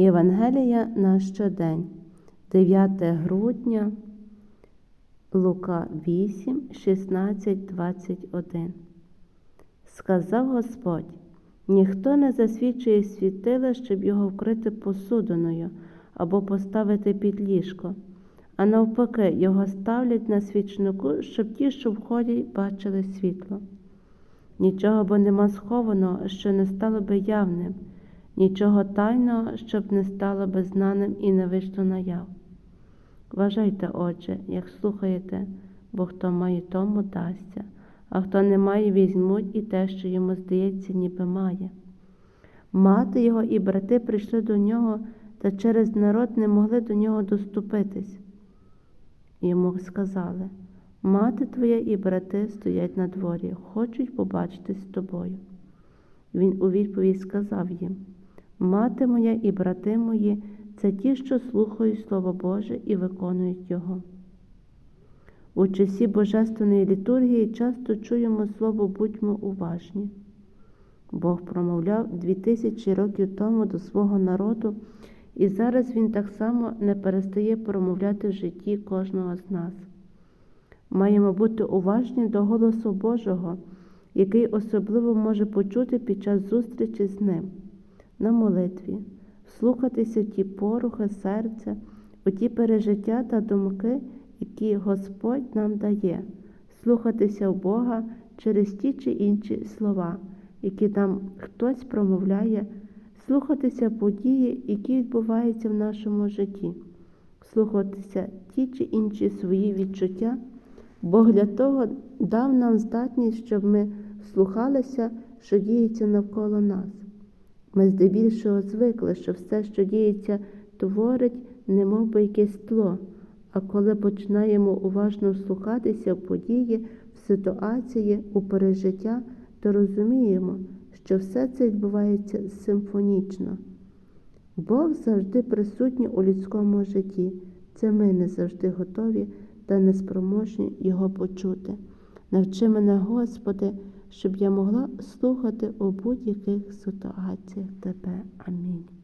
Євангелія на щодень, 9 грудня, Лука 8, 16, 21. Сказав Господь: ніхто не засвічує світила, щоб його вкрити посудиною або поставити під ліжко, а навпаки, його ставлять на свічнику, щоб ті, що входять, бачили світло. Нічого бо нема схованого, що не стало би явним, нічого тайного, щоб не стало би знаним і не вийшло наяв. Вважайте, Отже, як слухаєте, бо хто має, тому дасться, а хто не має, візьмуть і те, що йому здається, ніби має. Мати його і брати прийшли до нього, та через народ не могли до нього доступитись. Йому сказали Мати твоя і брати стоять на дворі, хочуть побачитись з тобою. Він у відповідь сказав їм Мати моя і брати мої це ті, що слухають Слово Боже і виконують Його. У часі Божественної літургії часто чуємо слово будьмо уважні. Бог промовляв дві тисячі років тому до свого народу, і зараз Він так само не перестає промовляти в житті кожного з нас. Маємо бути уважні до голосу Божого, який особливо може почути під час зустрічі з Ним, на молитві, слухатися ті порухи серця, у ті пережиття та думки, які Господь нам дає, слухатися в Бога через ті чи інші слова, які нам хтось промовляє, слухатися події, які відбуваються в нашому житті, слухатися ті чи інші свої відчуття. Бог для того дав нам здатність, щоб ми слухалися, що діється навколо нас. Ми здебільшого звикли, що все, що діється, творить, немов би якесь тло. А коли починаємо уважно вслухатися в події, в ситуації, у пережиття, то розуміємо, що все це відбувається симфонічно. Бог завжди присутній у людському житті. Це ми не завжди готові та неспроможні Його почути. Навчи мене, Господи, щоб я могла слухати у будь-яких ситуаціях Тебе. Амінь.